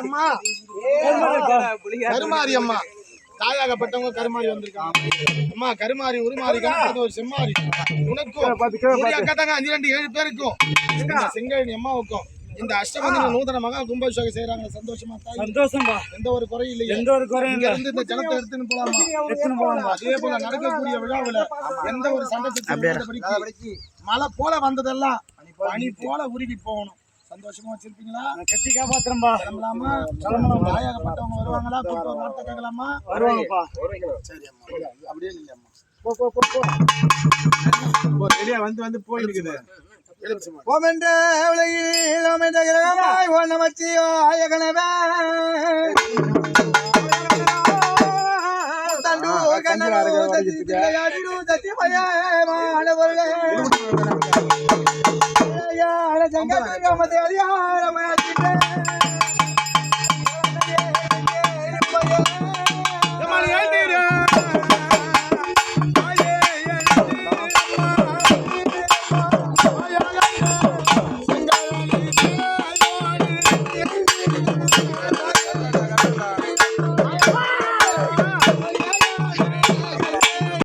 அம்மா கருமாரி அம்மா. தாயாகப்பட்டவங்க கருமாரி வந்திருக்காங்க அம்மா கருமாரி உருமாறி கணக்கு ஒரு செம்மாரி. உனக்கும் அக்கா தாங்க அஞ்சு ரெண்டு ஏழு பேருக்கும். செங்கழனி அம்மாவுக்கும். இந்த அஷ்டபந்தன நூதன மகா கும்பாபிஷேகம் செய்யறாங்க சந்தோஷமா தாய். சந்தோஷம்பா. எந்த ஒரு குறையும் இல்லையா. எந்த ஒரு குறையும் இங்க இல்ல. இருந்து இந்த ஜலத்தை எடுத்துன்னு போலாமா? எடுத்துன்னு போலாமா? அதே போல நடக்கக்கூடிய விழாவுல எந்த ஒரு சண்டை மழை போல வந்ததெல்லாம் பனி போல உருகி போகணும். சந்தோஷமா வச்சிருப்பீங்களா? கட்டி காப்பாத்துறம்பா கிளம்பலாமா? கிளம்பலாம். தாயாகப்பட்டவங்க வருவாங்களா? கூப்பிட்டு ஒரு வார்த்தை கேட்கலாமா? வருவாங்கப்பா. சரி அம்மா அப்படியே இல்லை அம்மா போ போ போ. போ ரெடியா வந்து வந்து போயிருக்குது ஓமென்ற உலகில் ஓமென்ற கிரகமாய் ஓ நமச்சியோ ஆயகனவே. தண்டு கண்ணனு தத்தி ஜங்க மது அதிகாரமாக்கிட்டேன்